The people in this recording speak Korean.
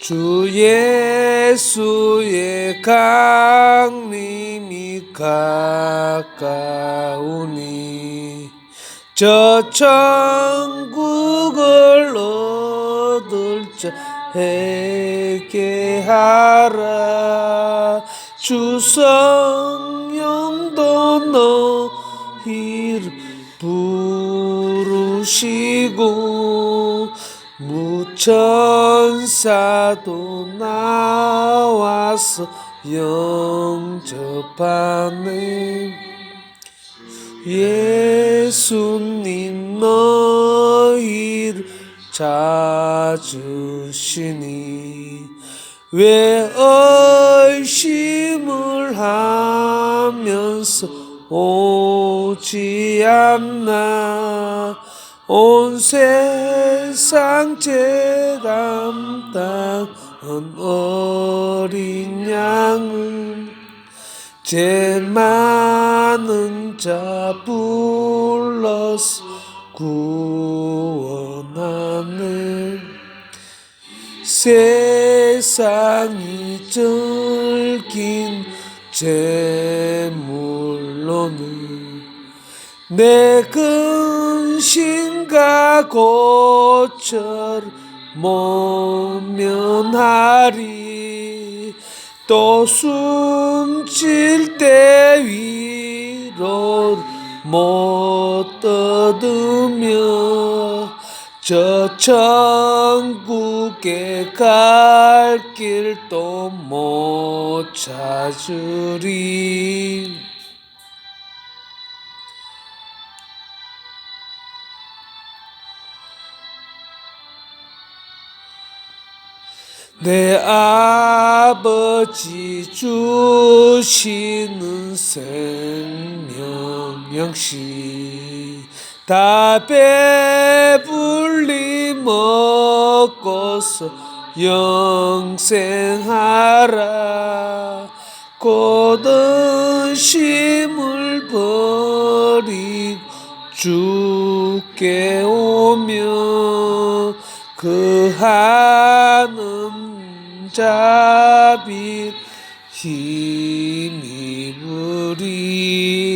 주 예수의 강림이 가까우니 저 천국을 얻을 자에게 하라. 주 성령도 너희를 부르시고 무천사도 나와서 영접하네. 예수님 너희를 찾으시니 왜 의심을 하면서 오지 않나 온 세상 죄 감당한 어린 양을 죄 많은 자 불러서 구원하네 세상이 즐긴 제물 로는 내 근심과 고철 모면하리. 또 숨질 때 위로를 못 얻으며 저 천국에 갈 길도 못 찾으리 내 아버지 주시는 생명 역시 다 배불리 먹고서 영생하라. 고든 심을 버리고 주께 오며 그 하는 손잡이 힘이 부리